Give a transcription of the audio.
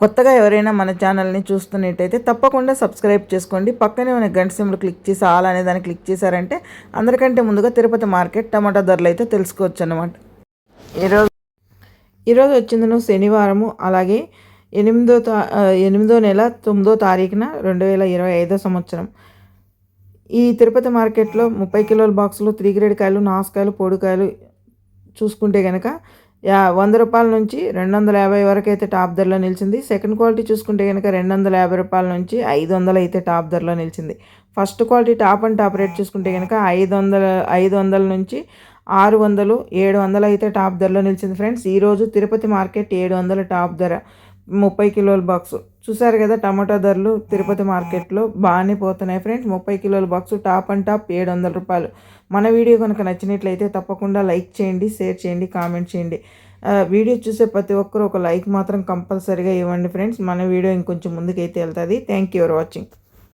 కొత్తగా ఎవరైనా మన ఛానల్ని చూస్తున్నట్టయితే తప్పకుండా సబ్స్క్రైబ్ చేసుకోండి. పక్కనే ఉన్న గంట సింబల్ క్లిక్ చేసి ఆల్ అనే దాన్ని క్లిక్ చేశారంటే అందరికంటే ముందుగా తిరుపతి మార్కెట్ టమాటా ధరలు అయితే తెలుసుకోవచ్చు అనమాట ఈరోజు ఈరోజు వచ్చింది శనివారము. అలాగే ఎనిమిదో తా ఎనిమిదో నెల తొమ్మిదో తారీఖున రెండు వేల ఇరవై ఐదో సంవత్సరం. ఈ తిరుపతి మార్కెట్లో ముప్పై కిలోల బాక్సులు త్రీ గ్రేడ్ కాయలు నాసుకాయలు పొడికాయలు చూసుకుంటే కనుక యా వంద రూపాయల నుంచి రెండు వందల యాభై వరకు అయితే టాప్ ధరలో నిలిచింది. సెకండ్ క్వాలిటీ చూసుకుంటే కనుక రెండు వందల యాభై రూపాయల నుంచి ఐదు వందలు అయితే టాప్ ధరలో నిలిచింది. First quality top and top rate చూసుకుంటే కనుక ఐదు వందల ఐదు వందల నుంచి ఆరు వందలు ఏడు వందలు అయితే టాప్ ధరలో నిలిచింది ఫ్రెండ్స్. ఈరోజు తిరుపతి మార్కెట్ ఏడు వందల టాప్ ధర. ముప్పై కిలోల బాక్స్ చూసారు కదా టమాటా ధరలు తిరుపతి మార్కెట్లో బాగానే పోతున్నాయి ఫ్రెండ్స్. ముప్పై కిలోల బాక్స్ టాప్ అండ్ టాప్ ఏడు వందల రూపాయలు. మన వీడియో కనుక నచ్చినట్లయితే తప్పకుండా లైక్ చేయండి షేర్ చేయండి కామెంట్ చేయండి. వీడియో చూసే ప్రతి ఒక్కరు ఒక లైక్ మాత్రం కంపల్సరీగా ఇవ్వండి ఫ్రెండ్స్. మన వీడియో ఇంకొంచెం ముందుకైతే వెళ్తుంది. Thank you for watching